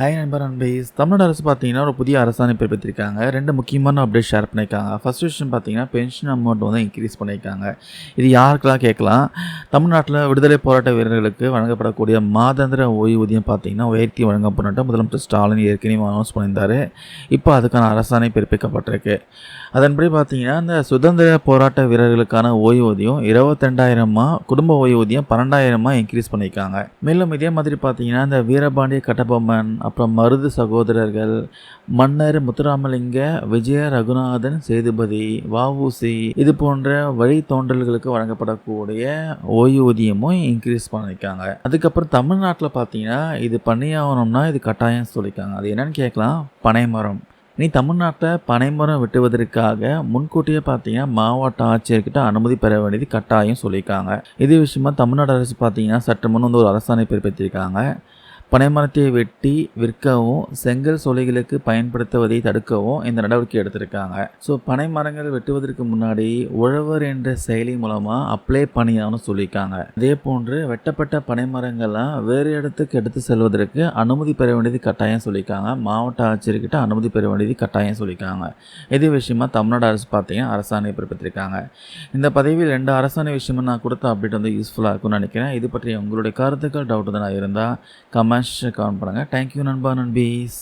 Hi நண்பர் அன்பேஸ் தமிழ்நாடு அரசு பார்த்தீங்கன்னா ஒரு புதிய அரசாணை பிறப்பித்திருக்காங்க. ரெண்டு முக்கியமான அப்டேட் ஷேர் பண்ணியிருக்காங்க. ஃபர்ஸ்ட் விஷயம் பார்த்தீங்கன்னா பென்ஷன் அமௌண்ட் வந்து இன்க்ரீஸ் பண்ணியிருக்காங்க. இது யாருக்கெல்லாம் கேட்கலாம்? தமிழ்நாட்டில் விடுதலை போராட்ட வீரர்களுக்கு வழங்கப்படக்கூடிய மாதாந்திர ஓய்வூதியம் பார்த்தீங்கன்னா உயர்த்தி வழங்கப்படட்டும் முதலமைச்சர் ஸ்டாலின் ஏற்கனவே அனௌன்ஸ் பண்ணியிருந்தார். இப்போ அதுக்கான அரசாணை பிறப்பிக்கப்பட்டிருக்கு. அதன்படி பார்த்தீங்கன்னா இந்த சுதந்திர போராட்ட வீரர்களுக்கான ஓய்வூதியம் இருபத்தெண்டாயிரமா குடும்ப ஓய்வூதியம் பன்னெண்டாயிரமா இன்க்ரீஸ் பண்ணியிருக்காங்க. மேலும் இதே மாதிரி பார்த்தீங்கன்னா இந்த வீரபாண்டிய கட்டபொம்மன் அப்புறம் மருது சகோதரர்கள் மன்னர் முத்துராமலிங்க விஜய ரகுநாதன் சேதுபதி வஉசி இது போன்ற வழித்தோன்றல்களுக்கு வழங்கப்படக்கூடிய ஓய்வூதியமும் இன்க்ரீஸ் பண்ணியிருக்காங்க. அதுக்கப்புறம் தமிழ்நாட்டில் பார்த்தீங்கன்னா இது பண்ணியாகணும்னா இது கட்டாயம் சொல்லியிருக்காங்க. அது என்னன்னு கேட்கலாம். பனைமரம். இனி தமிழ்நாட்டில் பனைமரம் வெட்டுவதற்காக முன்கூட்டியே பார்த்தீங்கன்னா மாவட்ட ஆட்சியர்கிட்ட அனுமதி பெற வேண்டியது கட்டாயம் சொல்லியிருக்காங்க. இதே விஷயமா தமிழ்நாடு அரசு பார்த்தீங்கன்னா சற்று முன் வந்து ஒரு அரசாணை பிறப்பித்திருக்காங்க. பனைமரத்தை வெட்டி விற்கவும் செங்கல் சோலைகளுக்கு பயன்படுத்துவதை தடுக்கவும் இந்த நடவடிக்கை எடுத்திருக்காங்க. ஸோ பனை மரங்கள் வெட்டுவதற்கு முன்னாடி உழவர் என்ற செயலி மூலமாக அப்ளை பண்ணியான்னு சொல்லியிருக்காங்க. அதே போன்று வெட்டப்பட்ட பனை மரங்கள்லாம் வேறு இடத்துக்கு எடுத்து செல்வதற்கு அனுமதி பெற வேண்டியது கட்டாயம் சொல்லியிருக்காங்க. மாவட்ட ஆட்சியர்கிட்ட அனுமதி பெற வேண்டியது கட்டாயம் சொல்லியிருக்காங்க. இதே விஷயமா தமிழ்நாடு அரசு பார்த்தீங்கன்னா அரசாணை பிறப்பித்திருக்காங்க. இந்த பதவியில் ரெண்டு அரசாணை விஷயமா நான் கொடுத்த அப்டேட் வந்து யூஸ்ஃபுல்லாக இருக்கும்னு நினைக்கிறேன். இது பற்றி உங்களுடைய கருத்துக்கள் டவுட் தான் இருந்தால் கமெண்ட்ஸ் கமெண்ட் பண்ணுங்கள் தேங்க்யூ நண்பா நண்பீஸ்.